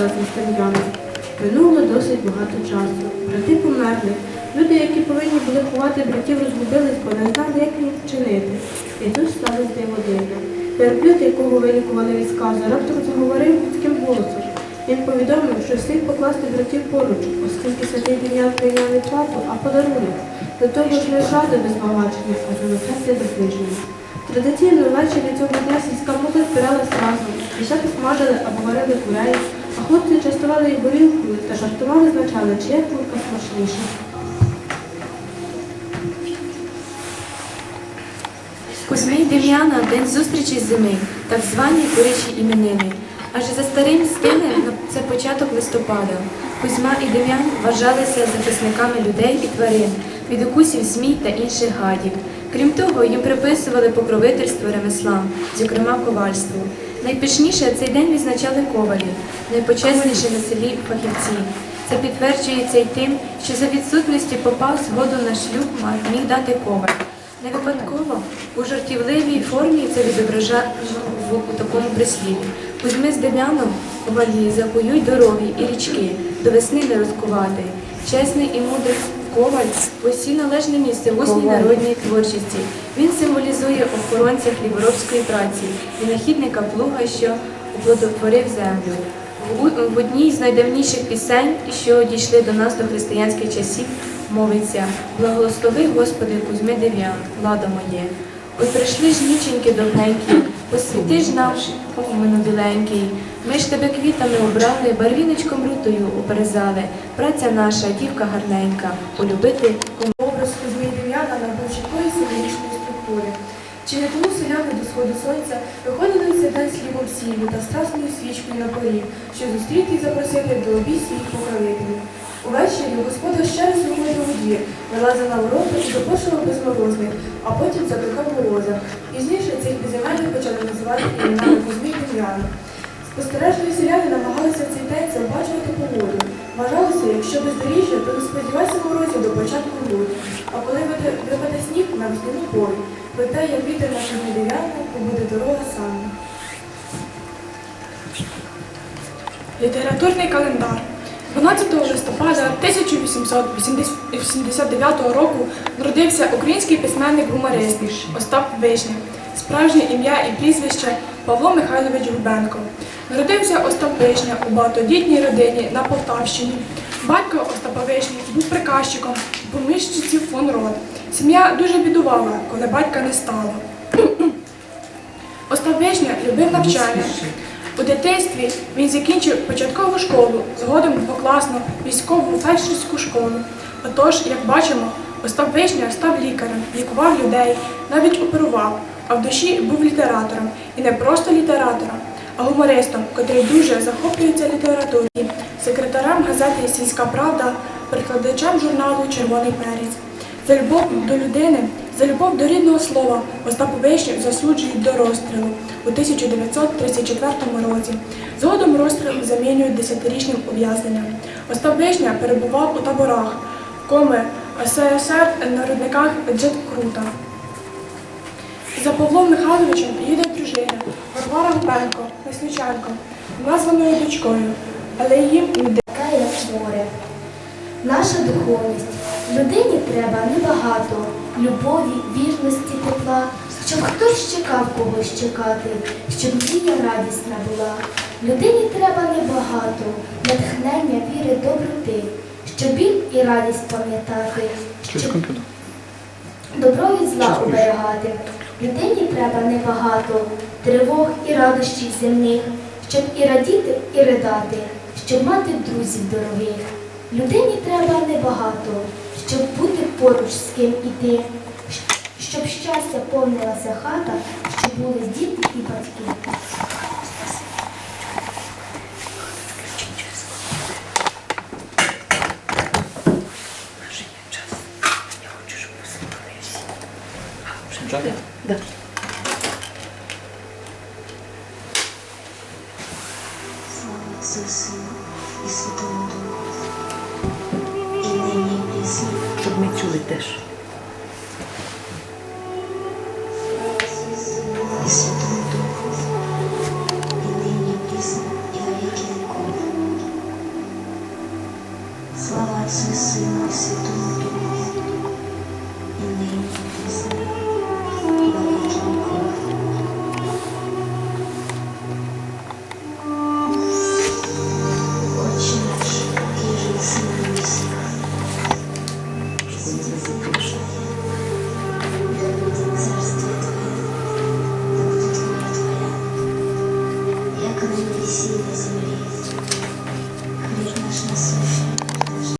разом з Дем'яном. Минуло досить багато часу. Брати померли. Люди, які повинні були ховати братів, розгубились, бо не знали, як їм вчинити. І тут сталося диво дивне. Верблюд, якого вилікували від сказу, раптом заговорив людським голосом. Він повідомив, що слід покласти братів поруч, оскільки святий Дем'ян прийняв не плату, а подарунок. До того ж не зраду без багачення, а замикати до ближнього. Традиційно ввечері цього дня сільська молодь збиралась разом, дівчата смажили або варили курей, хлопці частували їх горілкою та жартома визначали, чия курка смачніша. Й Дем'яна день зустрічі зими, так звані курячі іменини. Адже за старим стилем це початок листопада. Кузьма і Дем'ян вважалися захисниками людей і тварин від укусів змій та інших гадів. Крім того, їм приписували покровительство ремеслам, зокрема ковальству. Найпишніше цей день відзначали ковалі, найпочесніші на селі фахівці. Це підтверджується й тим, що за відсутності попав згоду на шлюб міг дати коваль. Не випадково у жартівливій формі це відображено в такому прислів'ї. Кузьми з Дем'яном ковалі закують дороги і річки, до весни не розкувати. Чесний і мудрий коваль посій належне місце в усній народній творчості. Він символізує охоронця хліборобської праці, винахідника плуга, що оплодотворив землю. В- одній з найдавніших пісень, що дійшли до нас до християнських часів, мовиться Благослови Господи Кузьми Дев'ян, влада моє. От прийшли ж ніченьки довгенькі, посвіти ж нам, біленький. Ми ж тебе квітами обрали, барвіночком рутою оперезали. Праця наша, дівка гарненька, полюбити. Образ Дем'яна набув чіткої символічної структури. Чи не тому селяни до сходу сонця виходили в цей день з сіллю та страсною свічкою на поріг, щоб зустріти і запросити до обід своїх покровителів. Увечері господар ще раз виходив у двір, вилазив на ворота і запрошував безморозних, а потім закликав мороза. Пізніше цих безіменних почали називати іменами Кузьми і Спостережливі селяни намагалися в цей день заобачувати погоду. Вважалося, якщо бездоріжжя, то не сподівайся морозів до початку грудня, а коли випаде- сніг на весняну пору, про те, як вітер на книги дев'ятку, побуде дорога саме. Літературний календар. 12 листопада 1889 року народився український письменник-гуморист Остап Вишня, справжнє ім'я і прізвище Павло Михайлович Губенко. Народився Остап Вишня у багатодітній родині на Полтавщині. Батько Остапа Вишні був приказчиком поміщиці фон Рот. Сім'я дуже бідувала, коли батька не стало. Остап Вишня любив навчання. У дитинстві він закінчив початкову школу, згодом двокласну військову фельдшерську школу. Отож, як бачимо, Остап Вишня став лікарем, лікував людей, навіть оперував, а в душі був літератором. І не просто літератором, гумористом, котрий дуже захоплюється літературою, секретарем газети Сільська Правда, перекладачем журналу Червоний перець. За любов до людини, за любов до рідного слова Остапу Вишню засуджують до розстрілу у 1934 році. Згодом розстріл замінюють десятирічним ув'язненням. Остап Вишня перебував у таборах коми СССР на рудниках Джеткрута. За Павлом Михайловичем їде дружина Варвара Губенко, Лесниченко, названою дочкою, але їм така, як море. Наша духовність. Людині треба небагато любові, вірності, тепла, щоб хтось чекав когось чекати, щоб дія радісна була. Людині треба небагато, натхнення, віри, доброти, щоб біль і радість пам'ятати, щоб добро від зла оберігати. Людині треба небагато тривог і радощів земних, щоб і радіти, і ридати, щоб мати друзів дорогих. Людині треба небагато, щоб бути поруч з ким іти, щоб щастя повнилася хата, щоб були діти і батьки. Да. Слава Отцу і Святому Духу. І нині, і. Щоб ми чули теж. І Святому Духу. І нині, і і на віки віков. Слава Отцу Святому Духу.